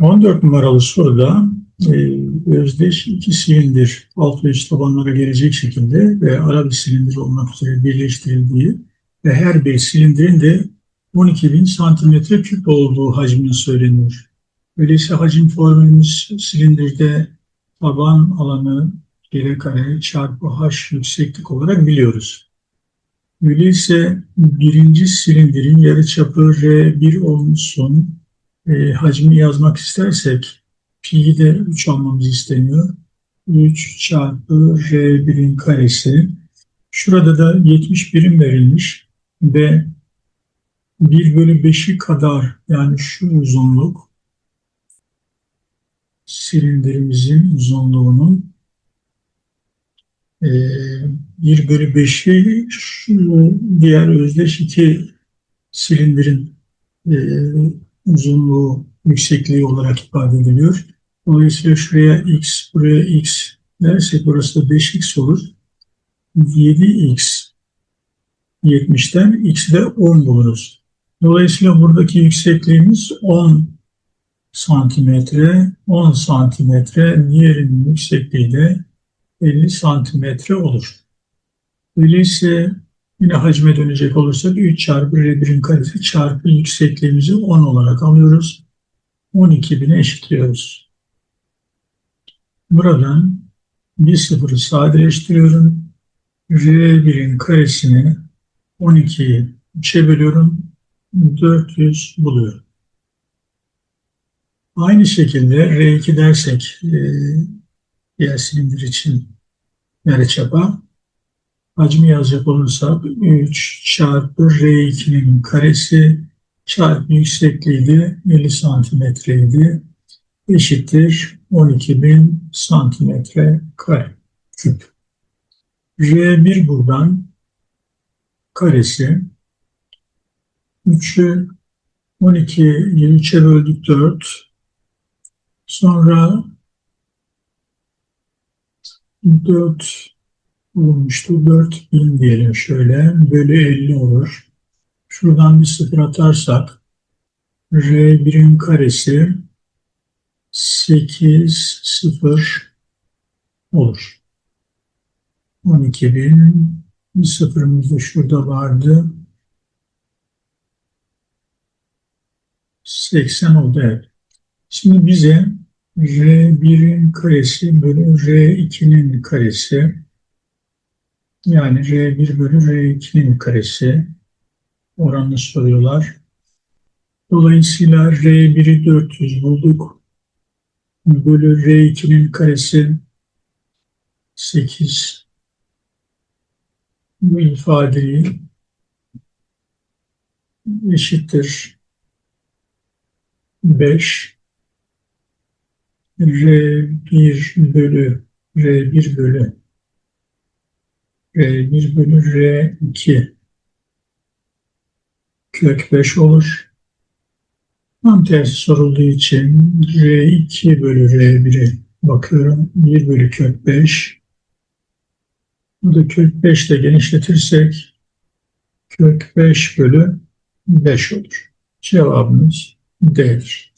14 numaralı soruda e, özdeş iki silindir alt ve üst tabanlara gelecek şekilde ve ara bir silindir olmak üzere birleştirildiği ve her bir silindirin de 12.000 santimetre küp olduğu hacmini söyleniyor. Öyleyse hacim formülümüz silindirde taban alanı kare kare çarpı h yükseklik olarak biliyoruz. Öyleyse birinci silindirin yarıçapı R1 olsun e, hacmi yazmak istersek pi'yi de 3 almamız isteniyor. 3 çarpı R1'in karesi. Şurada da 70 birim verilmiş ve 1 bölü 5'i kadar yani şu uzunluk silindirimizin uzunluğunun e, 1 bölü 5'i şu diğer özdeş iki silindirin e, uzunluğu, yüksekliği olarak ifade ediliyor. Dolayısıyla şuraya x, buraya x dersek burası da 5x olur. 7x 70'ten x'i de 10 buluruz. Dolayısıyla buradaki yüksekliğimiz 10 santimetre, 10 santimetre, diğerinin yüksekliği de 50 santimetre olur. Öyleyse Yine hacme dönecek olursak 3 çarpı R1'in karesi çarpı yüksekliğimizi 10 olarak alıyoruz. 12.000'e eşitliyoruz. Buradan bir sıfırı sadeleştiriyorum. R1'in karesini 12'yi 3'e bölüyorum. 400 buluyorum. Aynı şekilde R2 dersek e, diğer silindir için yarıçapa hacmi yazacak olursak 3 çarpı R2'nin karesi çarpı yüksekliği de 50 santimetreydi. Eşittir 12.000 santimetre kare küp. R1 buradan karesi 3'ü 12 23'e böldük 4 sonra 4 olmuştu. 4000 diyelim şöyle. Bölü 50 olur. Şuradan bir sıfır atarsak R1'in karesi 8 sıfır olur. 12.000 bir sıfırımız da şurada vardı. 80 oldu evet. Şimdi bize R1'in karesi bölü R2'nin karesi yani R1 bölü R2'nin karesi oranını soruyorlar. Dolayısıyla R1'i 400 bulduk. Bölü R2'nin karesi 8. Bu ifadeyi eşittir 5 R1 bölü R1 bölü R1 bölü R2 kök 5 olur. Tam tersi sorulduğu için R2 bölü R1'e bakıyorum. 1 bölü kök 5. Bu da kök 5 ile genişletirsek kök 5 bölü 5 olur. Cevabımız D'dir.